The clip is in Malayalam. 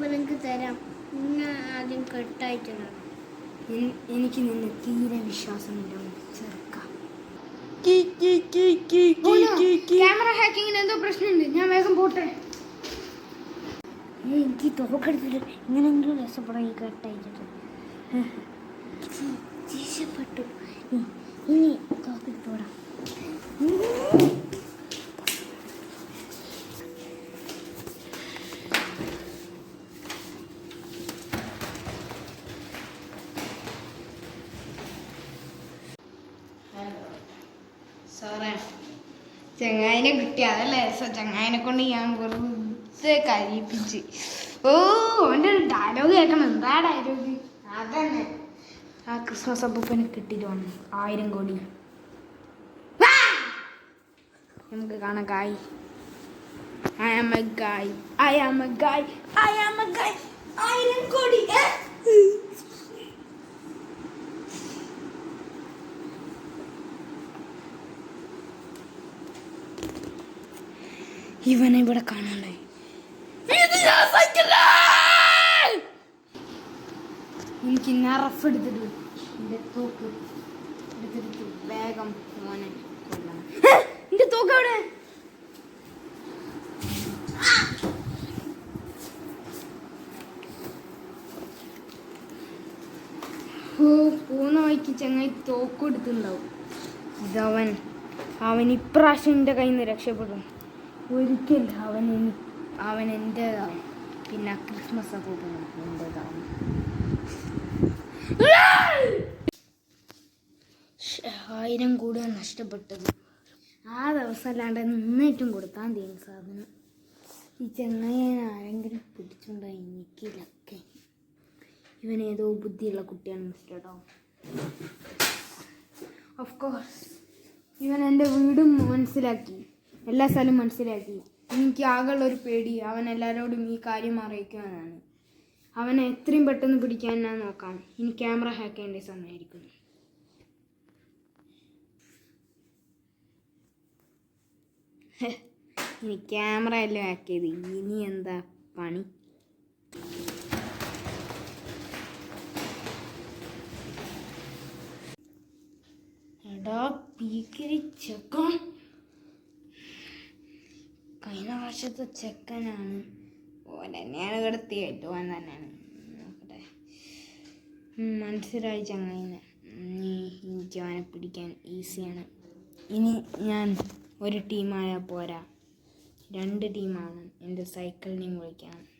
അപ്പൂപ്പനക്ക് തരാം ഞാൻ ആദ്യം കെട്ടായിട്ടുള്ള എനിക്ക് നിന്നെ തീരെ വിശ്വാസമില്ല ചെറുക്ക ക്യാമറ ഹാക്കിങ്ങിന് എന്തോ പ്രശ്നമുണ്ട് ഞാൻ വേഗം പോട്ടെ എനിക്ക് തോക്കെടുത്തിട്ട് ഇങ്ങനെങ്കിലും രസപ്പെടാൻ ഈ കെട്ടയച്ചിട്ട് രക്ഷപ്പെട്ടു ഇനി- തോക്കിട്ട് തോക്കെടുത്ത് സാറേ ചങ്ങായിനെ കിട്ടി. അതല്ലേ രസം ചങ്ങായിനെ കൊണ്ട് ഞാൻ വെറുതെ കരയിപ്പിച്ച്. ഓ അവന്റെ ഒരു ഡയലോഗ് കേൾക്കണം. എന്താ ഡയലോഗ് അതന്നെ. ആ ക്രിസ്മസ് അപ്പൂപ്പനെ കിട്ടിയിട്ട് വന്നു ആയിരം കോടി. നമുക്ക് കാണാം കായ് I am a guy I am a guy I am a guy ആയിരം കോടി. ഇവനെ ഇവിടെ കാണാണ്ടായി എനിക്ക് നറഫ് എടുത്തിട്ട് എന്റെ തോക്ക് വേഗം മോനെ കൊല്ലണം എന്റെ തോക്ക് അവിടെ? പോകുന്ന വഴിക്ക് ചങ്ങായി തോക്ക് എടുത്തിട്ടുണ്ടാവും. ഇതവൻ അവൻ ഇപ്രാവശ്യം എന്റെ കയ്യിൽ നിന്ന് രക്ഷപ്പെടും. ഒരിക്കൽ അവൻ അവൻ എന്റേതാവും പിന്നെ ക്രിസ്മസ് ഒക്കെ എന്റേതാവും ആയിരം കൂടുതൽ നഷ്ടപ്പെട്ടത്. ആ ദിവസം അല്ലാണ്ട് നിന്നേറ്റും കൊടുത്താൽ തീയും സാധനം. ഈ ചെങ്ങയെ ആരെങ്കിലും പിടിച്ചുണ്ടായി എനിക്കിലൊക്കെ. ഇവൻ ഏതോ ബുദ്ധിയുള്ള കുട്ടിയാണ് മിസ്റ്റർ കേട്ടോ ഓഫ് കോഴ്സ് ഇവൻ എന്റെ വീടും മനസ്സിലാക്കി. എല്ലാ സ്ഥലവും മനസ്സിലാക്കി. എനിക്ക് ആകെയുള്ള ഒരു പേടി. അവൻ എല്ലാവരോടും ഈ കാര്യം അറിയിക്കുവാനാണ്. അവനെ എത്രയും പെട്ടെന്ന് പിടിക്കാൻ ഞാൻ നോക്കാം. ഇനി ക്യാമറ ഹാക്ക് ചെയ്യേണ്ട സമയമായിരിക്കും. ഇനി ക്യാമറ എല്ലാം ഹാക്ക് ചെയ്ത്. ഇനി എന്താ പണി? എടാ പീക്കിരി ചെക്കൻ കഴിഞ്ഞ പ്രാവശ്യത്തെ ചെക്കനാണ്. ഓൻ തന്നെയാണ് കിടത്തി ഓൻ തന്നെയാണ്. നോക്കട്ടെ. മനസ്സിലായി ചങ്ങനെ ഇനി എനിക്ക് അവനെ പിടിക്കാൻ ഈസിയാണ് ഇനി ഞാൻ ഒരു ടീമായ പോരാ. രണ്ട് ടീമാണ് എന്റെ സൈക്കിളിനെയും വിളിക്കണം.